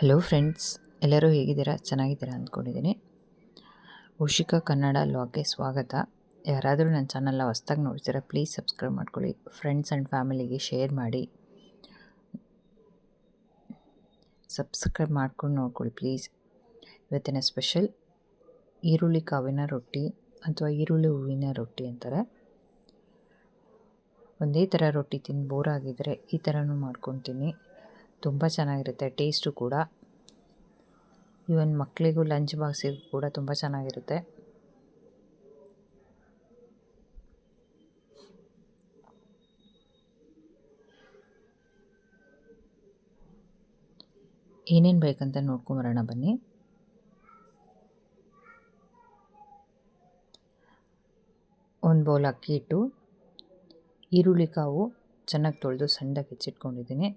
Hello friends ಎಲ್ಲರೂ ಹೇಗಿದ್ದೀರಾ? ಚೆನ್ನಾಗಿದ್ದೀರಾ ಅಂದ್ಕೊಂಡಿದ್ದೀನಿ. ಉಷಿಕಾ ಕನ್ನಡ ಲಾಗ್ಗೆ ಸ್ವಾಗತ. ಯಾರಾದರೂ ನನ್ನ ಚಾನಲ್ನ ಹೊಸ್ದಾಗಿ ನೋಡ್ತೀರಾ ಪ್ಲೀಸ್ ಸಬ್ಸ್ಕ್ರೈಬ್ ಮಾಡ್ಕೊಳ್ಳಿ. ಫ್ರೆಂಡ್ಸ್ ಆ್ಯಂಡ್ ಫ್ಯಾಮಿಲಿಗೆ ಶೇರ್ ಮಾಡಿ. ಸಬ್ಸ್ಕ್ರೈಬ್ ಮಾಡ್ಕೊಂಡು ನೋಡ್ಕೊಳ್ಳಿ ಪ್ಲೀಸ್ ಇವತ್ತಿನ ಸ್ಪೆಷಲ್ ಈರುಳ್ಳಿ ಕಾವಿನ ರೊಟ್ಟಿ ಅಥವಾ ಈರುಳ್ಳಿ ಹೂವಿನ ರೊಟ್ಟಿ ಅಂತಾರೆ. ಒಂದೇ ಥರ ರೊಟ್ಟಿ ತಿಂದು ಬೋರ್ ಆಗಿದ್ದರೆ ಈ ಥರನೂ ಮಾಡ್ಕೊತೀನಿ. ತುಂಬ ಚೆನ್ನಾಗಿರುತ್ತೆ, ಟೇಸ್ಟು ಕೂಡ. ಈವನ್ ಮಕ್ಕಳಿಗೂ ಲಂಚ್ ಬಾಕ್ಸಿಗೂ ಕೂಡ ತುಂಬ ಚೆನ್ನಾಗಿರುತ್ತೆ. ಏನೇನು ಬೇಕಂತ ನೋಡ್ಕೊಂಬರೋಣ ಬನ್ನಿ. ಒಂದು ಬೌಲ್ ಅಕ್ಕಿ ಇಟ್ಟು ಈರುಳ್ಳಿ ಕಾವು, ಚೆನ್ನಾಗಿ ತೊಳೆದು ಸಣ್ಣದಾಗಿ ಹೆಚ್ಚಿಟ್ಕೊಂಡಿದ್ದೀನಿ.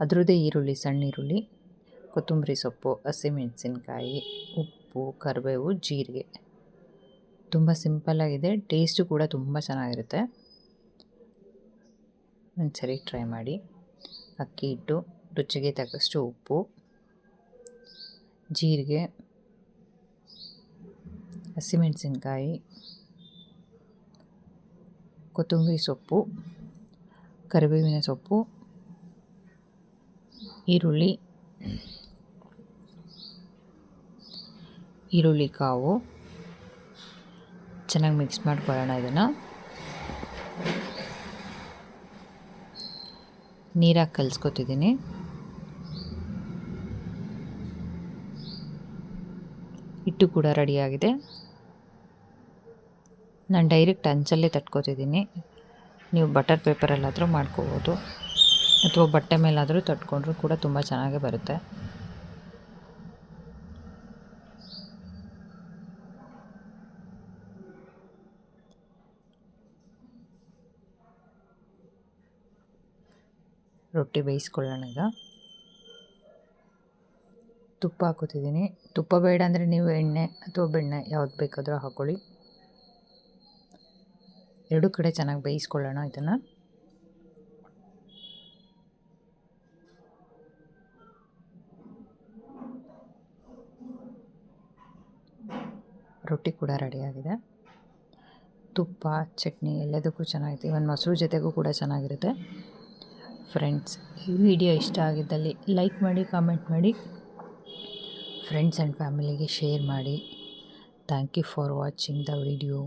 ಅದರದ್ದೇ ಈರುಳ್ಳಿ, ಸಣ್ಣ ಈರುಳ್ಳಿ, ಕೊತ್ತಂಬರಿ ಸೊಪ್ಪು ಹಸಿಮೆಣಸಿನ್ಕಾಯಿ ಉಪ್ಪು, ಕರಿಬೇವು, ಜೀರಿಗೆ. ತುಂಬ ಸಿಂಪಲ್ಲಾಗಿದೆ ಟೇಸ್ಟು ಕೂಡ ತುಂಬ ಚೆನ್ನಾಗಿರುತ್ತೆ. ಒಂದು ಸರಿ ಟ್ರೈ ಮಾಡಿ. ಅಕ್ಕಿ ಹಿಟ್ಟು, ರುಚಿಗೆ ತಕ್ಕಷ್ಟು ಉಪ್ಪು, ಜೀರಿಗೆ ಹಸಿಮೆಣಸಿನ್ಕಾಯಿ ಕೊತ್ತಂಬರಿ ಸೊಪ್ಪು, ಕರಿಬೇವಿನ ಸೊಪ್ಪು ಈರುಳ್ಳಿ ಈರುಳ್ಳಿ ಕಾವು. ಚೆನ್ನಾಗಿ ಮಿಕ್ಸ್ ಮಾಡ್ಕೊಳ್ಳೋಣ ಇದನ್ನು. ನೀರಾಗಿ ಕಲಿಸ್ಕೊತಿದ್ದೀನಿ. ಹಿಟ್ಟು ಕೂಡ ರೆಡಿಯಾಗಿದೆ ನಾನು ಡೈರೆಕ್ಟ್ ಹಂಚಲ್ಲೇ ತಟ್ಕೋತಿದ್ದೀನಿ. ನೀವು ಬಟರ್ ಪೇಪರಲ್ಲಾದರೂ ಮಾಡ್ಕೋಬೋದು. ಅಥವಾ ಬಟ್ಟೆ ಮೇಲಾದರೂ ತಟ್ಕೊಂಡ್ರೂ ಕೂಡ ತುಂಬ ಚೆನ್ನಾಗೇ ಬರುತ್ತೆ. ರೊಟ್ಟಿ ಬೇಯಿಸ್ಕೊಳ್ಳೋಣ ಈಗ. ತುಪ್ಪ ಹಾಕೋತಿದ್ದೀನಿ ತುಪ್ಪ ಬೇಡ ಅಂದರೆ ನೀವು ಎಣ್ಣೆ ಅಥವಾ ಬೆಣ್ಣೆ ಯಾವ್ದು ಬೇಕಾದರೂ ಹಾಕ್ಕೊಳ್ಳಿ ಎರಡೂ ಕಡೆ ಚೆನ್ನಾಗಿ ಬೇಯಿಸ್ಕೊಳ್ಳೋಣ ಇದನ್ನು. ರೊಟ್ಟಿ ಕೂಡ ರೆಡಿಯಾಗಿದೆ ತುಪ್ಪ, ಚಟ್ನಿ ಎಲ್ಲದಕ್ಕೂ ಚೆನ್ನಾಗಿದೆ ಒಂದು ಮೊಸರು ಜೊತೆಗೂ ಕೂಡ ಚೆನ್ನಾಗಿರುತ್ತೆ. ಫ್ರೆಂಡ್ಸ್ ಈ ವಿಡಿಯೋ ಇಷ್ಟ ಆಗಿದ್ದಲ್ಲಿ ಲೈಕ್ ಮಾಡಿ ಕಾಮೆಂಟ್ ಮಾಡಿ ಫ್ರೆಂಡ್ಸ್ ಆ್ಯಂಡ್ ಫ್ಯಾಮಿಲಿಗೆ ಶೇರ್ ಮಾಡಿ. Thank you for watching the video